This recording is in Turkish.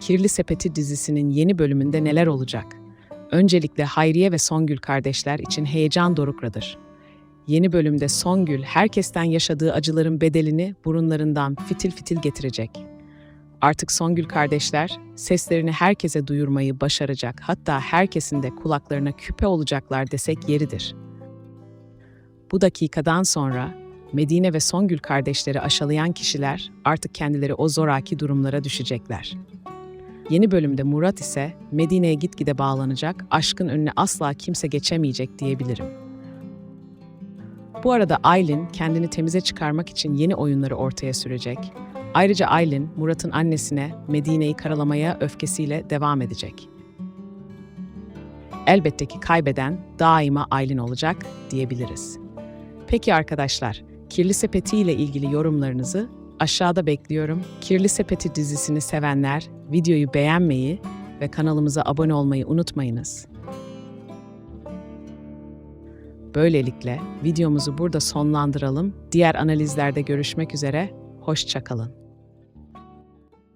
Kirli Sepeti dizisinin yeni bölümünde neler olacak? Öncelikle Hayriye ve Songül kardeşler için heyecan dorukradır. Yeni bölümde Songül herkesten yaşadığı acıların bedelini burunlarından fitil fitil getirecek. Artık Songül kardeşler seslerini herkese duyurmayı başaracak, hatta herkesin de kulaklarına küpe olacaklar desek yeridir. Bu dakikadan sonra Medine ve Songül kardeşleri aşalayan kişiler artık kendileri o zoraki durumlara düşecekler. Yeni bölümde Murat ise Medine'ye gitgide bağlanacak, aşkın önüne asla kimse geçemeyecek diyebilirim. Bu arada Aylin kendini temize çıkarmak için yeni oyunları ortaya sürecek. Ayrıca Aylin, Murat'ın annesine Medine'yi karalamaya öfkesiyle devam edecek. Elbette ki kaybeden daima Aylin olacak diyebiliriz. Peki arkadaşlar, Kirli Sepeti ile ilgili yorumlarınızı aşağıda bekliyorum. Kirli Sepeti dizisini sevenler videoyu beğenmeyi ve kanalımıza abone olmayı unutmayınız. Böylelikle videomuzu burada sonlandıralım. Diğer analizlerde görüşmek üzere. Hoşçakalın.